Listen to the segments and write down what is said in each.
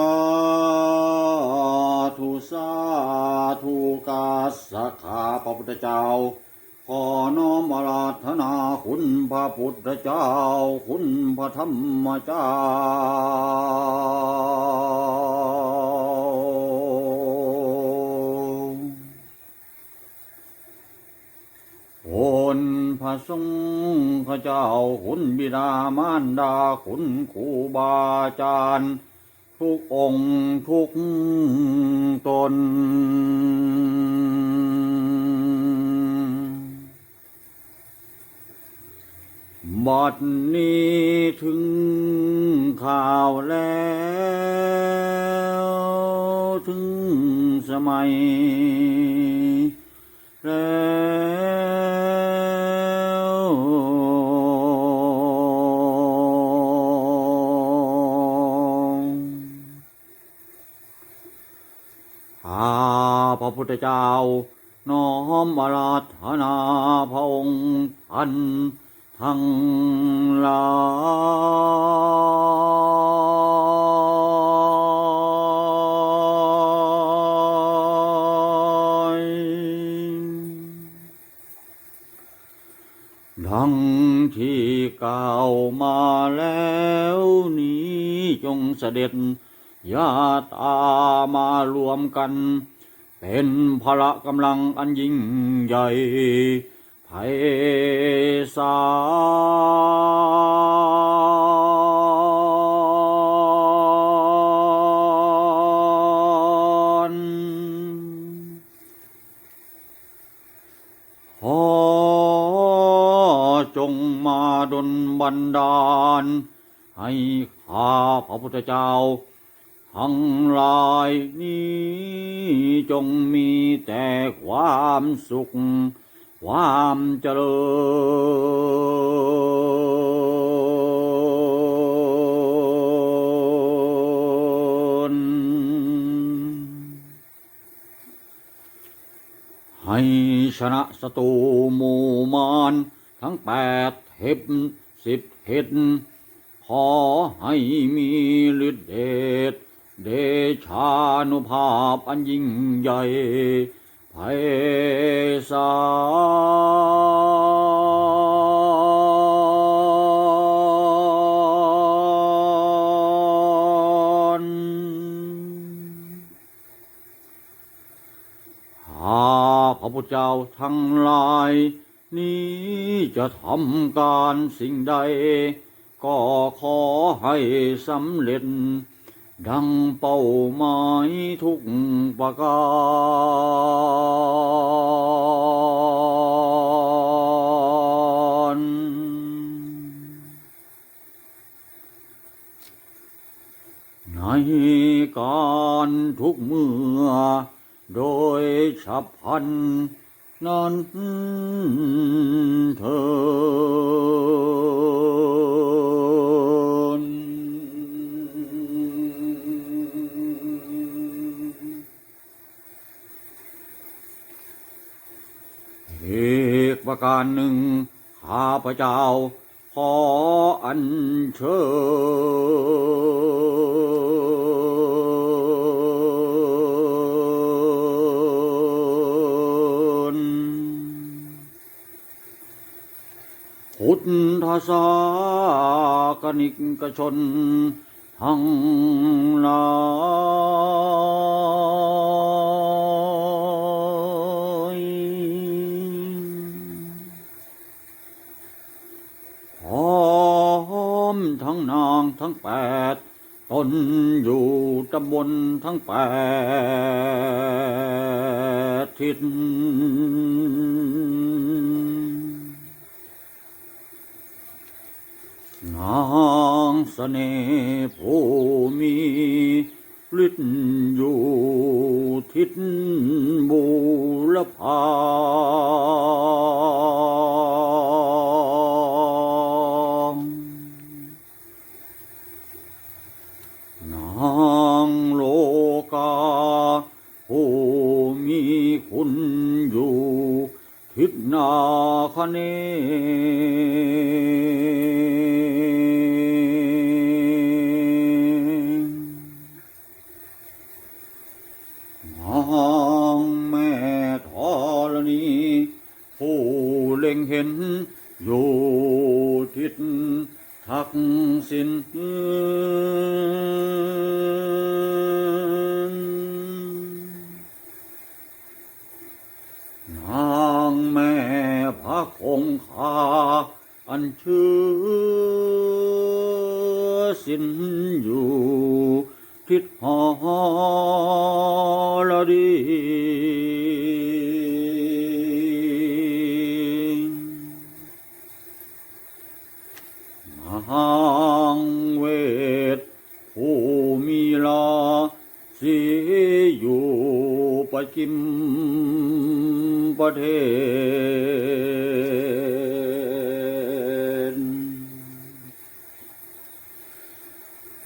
าธุสาธุกาสขาพระพุทธเจ้า ขอน้อมอาราธนาคุณพระพุทธเจ้า คุณพระธรรมเจ้าคุณพระสงฆ์เจ้าคุณบิดามารดาคุณครูบาอาจารย์ ทุกองค์ทุกตน บัดนี้ถึงข่าวแล้ว ถึงสมัยแล้ว ทธเจ้า น้อมอาราธนาพระองค์ท่านทั้งหลายดังที่กล่าวมาแล้วนี้จงเสด็จญาตามารวมกัน เป็นพละกำลังอันยิ่งใหญ่ไพศาลขอจงมาดลบันดาล ให้ข้าพระพุทธเจ้า ทั้งหลายนี้จงมีแต่ความสุข ความเจริญ ให้ชนะศัตรูหมู่มารทั้งแปดเทพสิบเห็ดขอให้มีฤทธิ์เดช เดชานุภาพอันยิ่งใหญ่ไพศาลข้าพระพุทธเจ้าทั้งหลาย นี้จะทำการสิ่งใด ก็ขอให้สำเร็จ ดังเป้าหมายทุกประการในการทุกเมื่อ โดยฉับพันนั้นเถิน ประการหนึ่งข้าพระเจ้า ขออัญเชิญพุทธศากนิกชน ทั้งหลาย ทั้งแปดตนอยู่ตำบลทั้งแปดทิศนางเสน่ห์ผู้มีฤทธิ์อยู่ทิศบูรพา ค สิ้นอยู่ทิศหอ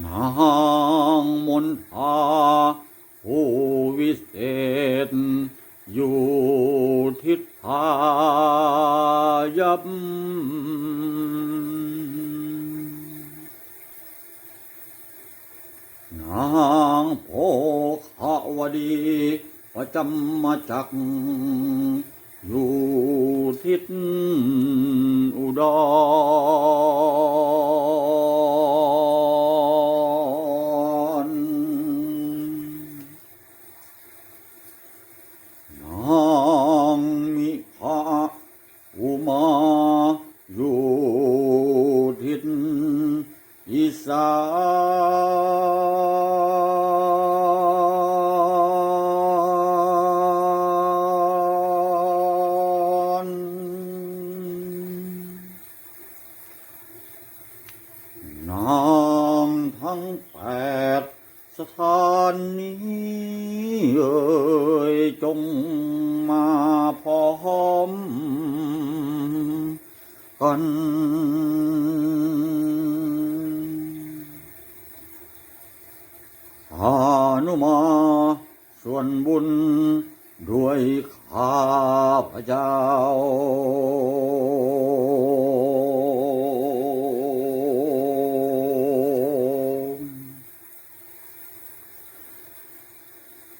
นางมนทาผู้วิเศษ อยู่ทิศพายับนางโพขาวดีประจำมาจากอยู่ทิศอุดร อุมาอยู่ทิศอีสาน ส่วนบุญด้วยข้าพเจ้า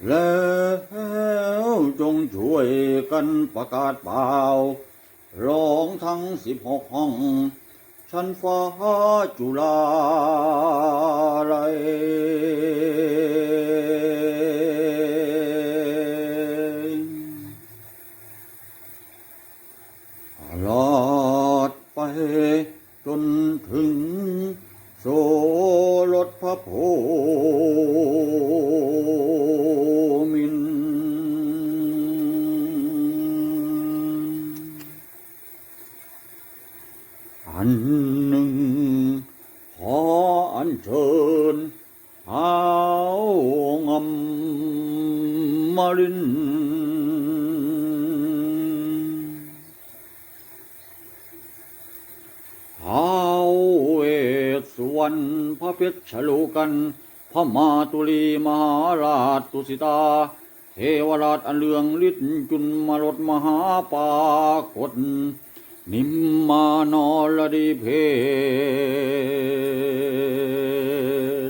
แล้วจงช่วยกันประกาศเปล่าร้องทั้งสิบหกห้อง ชั้นฟ้าจุฬาลัยตลอดไป จนถึงโสรถพระโพ พระเพชรฉลูกันพมาตุลีมหาราชตุสิตา เทวราชอันเลืองฤทธิ์จุนมารดมหาปากฏนิมมานอลดีเพ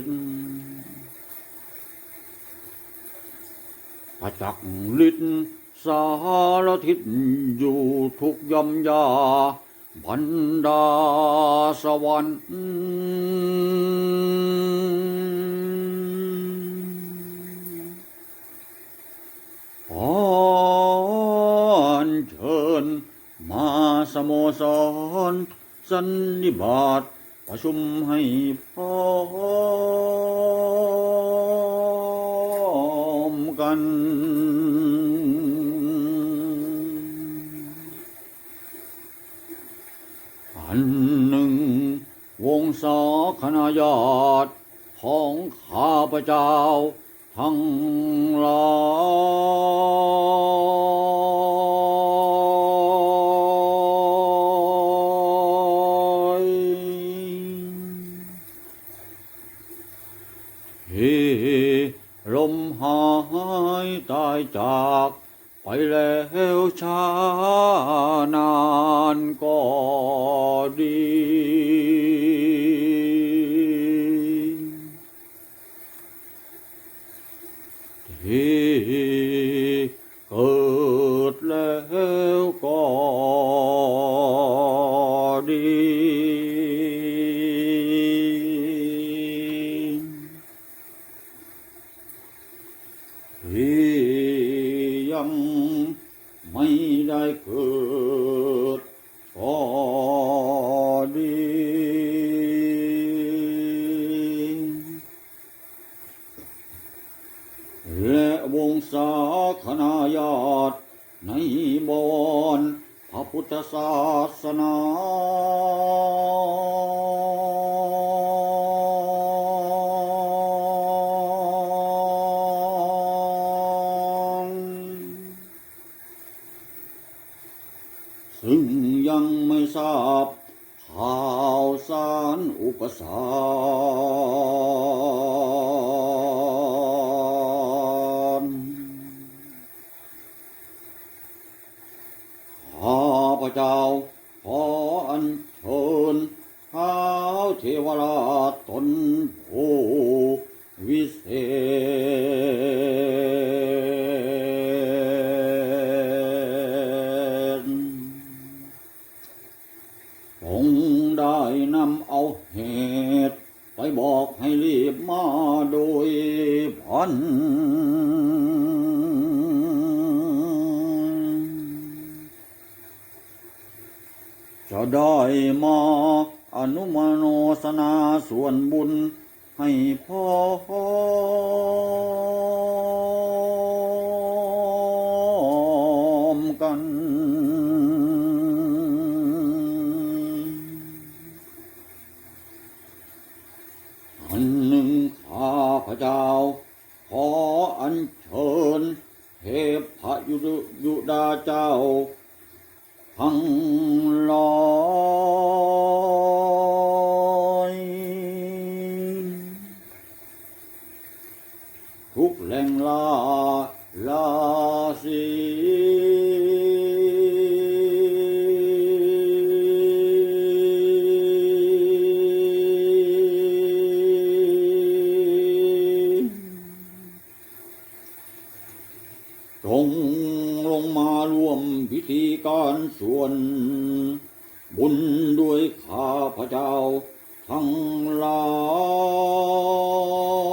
นประจักษ์ฤทธิ์สารทิศอยู่ทุกยำยา บรรดาสวรรค์ขออัญเชิญมาสโมสรสันนิบาตประชุมให้พร้อมกัน อันหนึ่ง วงศาคณะญาติของข้าพเจ้าทั้งหลายที่ลมหายตายจากไปแล้วช้านานก็ดี ที่ ซึ่งยังไม่ทราบข่าวสารอุปสรรค จะได้มาอนุมโนสนาส่วนบุญให้พ่อมกัน อันหนึ่งข้าพระเจ้า ขออัญเชิญเทพยุดยุดาเจ้า ทั้งหลายทุกแหล่งลา ส่วน บุญด้วยข้าพเจ้าทั้งหลาย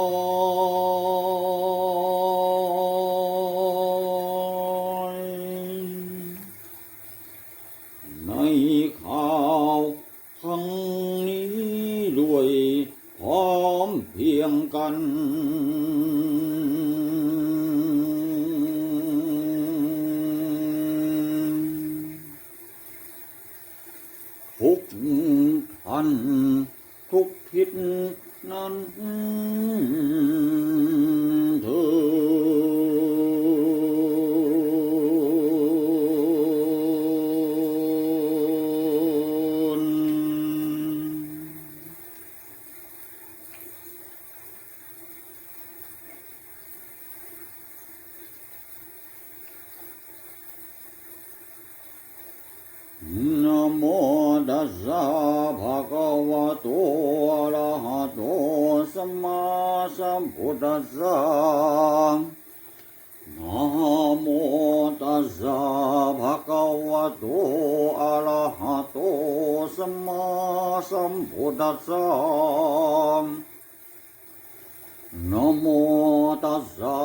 สสะ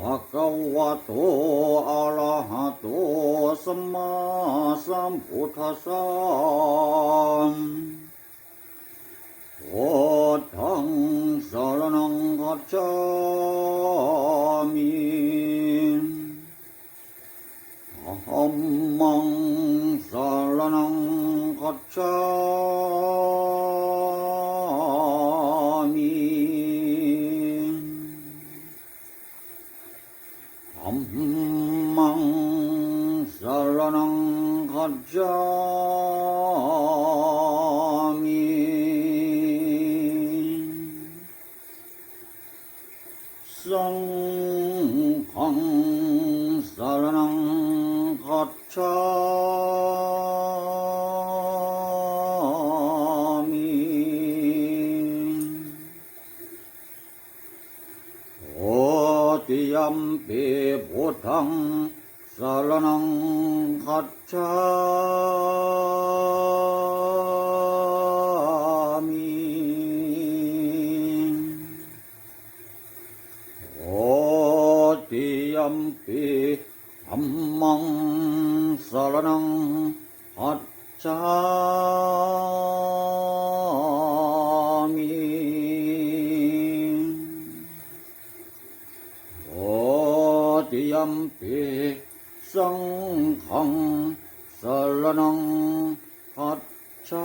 ภะคะวะโตอะระหะโตสัมมาสัมพุทธัสสะพุทธังสารณังคัจฉามิธัมมังสารณังคัจฉา มิสังฆังสรงคัจฉามิโอติยัมปิพุทธังสรณังคัจฉามิอติยัมปิธัมมังสรณังคัจฉามิโอติยมปิสังฆังสรนังคัจฉามิอาติยัมปิพุทธังสารนังคัจ ฉามิอาติยั शरणं अच्चमी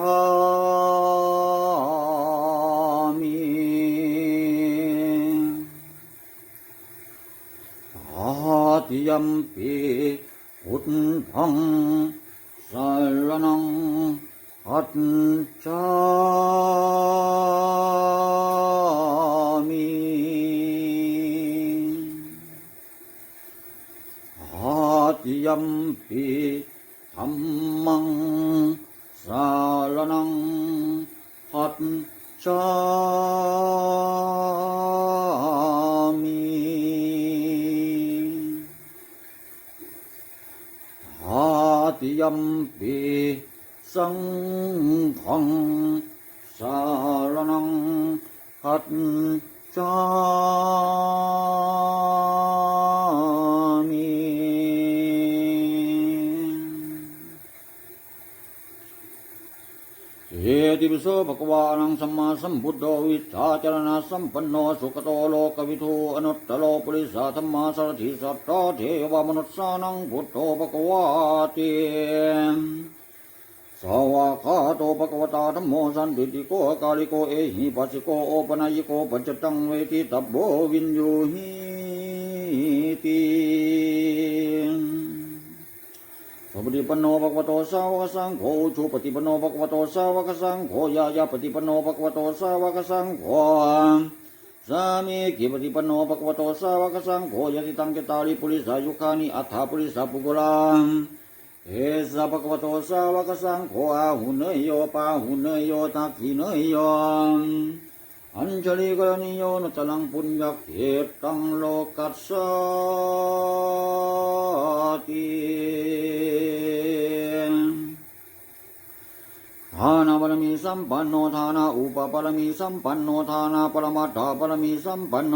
भाति उन्धं शरणं अञ्चमी भातियम्पे สารนังคัจ ติปิโสภควานังสัมมาสัมพุทโธวิชาจรณะสัมปันโนสุขโตโลกวิทูอนุตตโลปุริสาธรรมาสารถิสัตตาเทวมนุสสานังพุทโธภควาติสาวาคาโตภควตาธรรมโมสันติติโกกาลิโกเอหิปัสสิโกโอปนายโกปัจจตังเวทิตับโบวินยูหิติ ปฏิปันโนภควโตสาวกสังโฆชุปฏิปันโนภควโตสาวกสังโฆยายาปฏิปันโนภควโตสาวกสังโฆสามีกิปฏิปันโนภควโตสาวกสังโฆยติตังเกตาลิปุริสายุคานิอัฏฐาปุริสาปุกุลังเอสะภควโตสาวกสังโฆอาหุเนยโยปาหุเนยโยตักขิเนยโย อัญชลิกรณิโยนตลังปุญญาเขตังโลกัสสาติทานาบารมีสัมปันโนทานาอุปบารมีสัมปันโนทานาปรมัตถบารมีสัมปันโน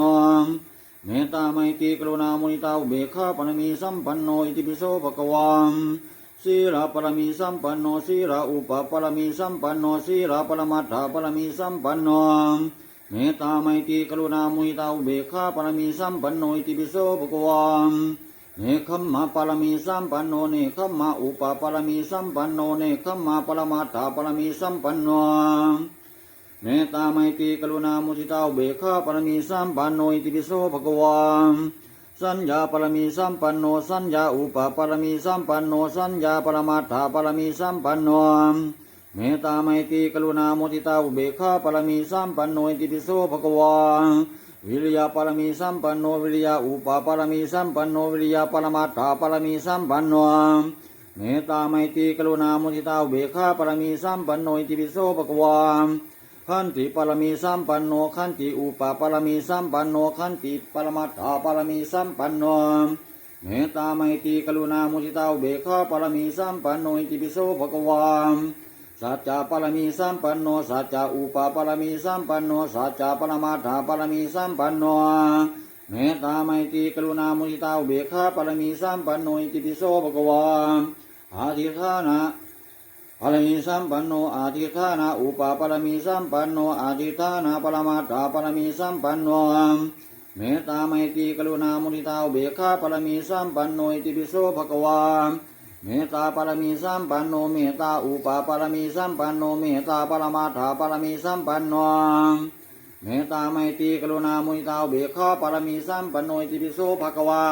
เมตตาไมตรีกรุณามุนิตาอุเบกขาปรมีสัมปันโนอิติปิโสภะคะวังศีลปรมีสัมปันโนศีลอุปปรมีสัมปันโนศีลปรมัตถปรมีสัมปันโน เมตตาไมตรีกรุณามุทิตาอุเบกขาปรมีสัมปันโนติปิโสภะควาเนคัมมาปรมีสัมปันโนเนคัมมาอุปปรมีสัมปันโนเนคัมมาปรมัตถปรมีสัมปันโนเมตตาไมตรีกรุณามุทิตาอุเบกขาปรมีสัมปันโนติปิโสภะควาสัญญาปรมีสัมปันโนสัญญาอุปปรมีสัมปันโนสัญญาปรมัตาปรมีสัมปันโน เมตตาไมตรีกรุณาโมทิตาอุเบกขาปรมีสัมปันโนติปิโสภะควาวิริยาปรมีสัมปันโนวิริยาอุปาปรมีสัมปันโนวิริยาปรมัตถาปรมีสัมปันโนเมตตาไมตรีกรุณาโมทิตาอุเบกขาปรมีสัมปันโนติปิโสภะควาขันติปรมีสัมปันโนขันติอุปาปรมีสัมปันโนขันติปรมัตถาปรมีสัมปันโนเมตตาไมตรีกรุณามุทิตาอุเบกขาปรมีสัมปันโนอิติปิโสภะควา สัจจะปรมีสัมปันโนสัจจะอุปปรมีสัมปันโนสัจจะปรมัตถาปรมีสัมปันโนเมตตาไมตรีกรุณามุทิตาอุเบกขาปรมีสัมปันโนอิติปิโสภะควาอาทิธานะปรมีสัมปันโนอาทิธานาอุปปรมีสัมปันโนอาทิธานาปรมาตาปรมีสัมปันโนเมตตาไมตรีกรุณามุทิตาอุเบกขาปรมีสัมปันโนอิติปิโสภะควา เมตตาปรมีสัมปันโนเมตตาอุปาปรมีสัมปันโนเมตตาปรมาตาปรมีสัมปันโนเมตตาไมตรีกรุณามุทิตาอุเบกขาปรมีสัมปันโนติปิโสภะควา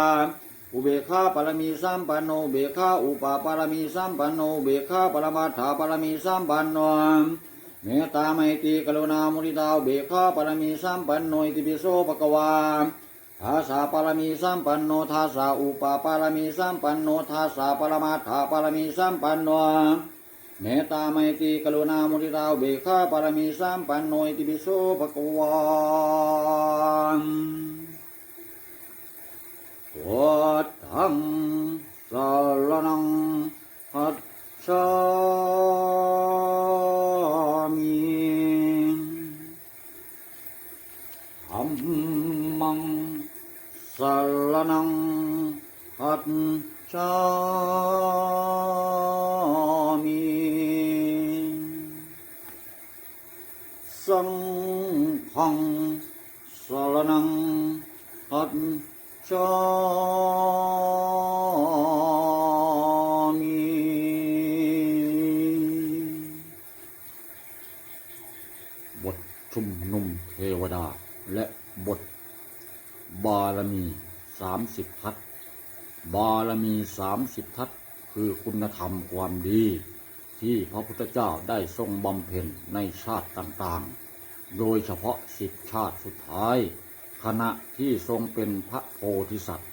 อุเบกขาปรมีสัมปันโนเบกขาอุปาปารมีสัมปันโนเบกขาปรมัตถาปรมีสัมปันโนเมตตาไมตรีกรุณามุทิตาอุเบกขาปรมีสัมปันโนติปิโสภะควา ทาสาปรมีสัมปันโนทาสาอุปปารมีสัมปันโนทาสาปรมัตถาปรมีสัมปันโนเมตตาไมตรีกรุณามุทิตาอุเบกขาปรมีสัมปันโนอิติปิโสภะควาพุทธังสารนังคัจฉา นังอัจฉามิสังฆังสรณังอัจฉามิบทชุมนุมเทวดาและบทบารมี สามสิบทัศบารมีสามสิบทัศคือคุณธรรมความดี ที่พระพุทธเจ้าได้ทรงบำเพ็ญในชาติต่างๆ โดยเฉพาะสิบชาติสุดท้าย ขณะที่ทรงเป็นพระโพธิสัตว์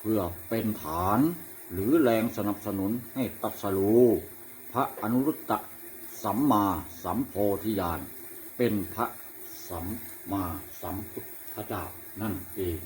เพื่อเป็นฐานหรือแรงสนับสนุนให้ตัสรูพระอนุรุตตะสัมมาสัมโพธิญาณเป็นพระสัมมาสัมพุทธเจ้านั่นเอง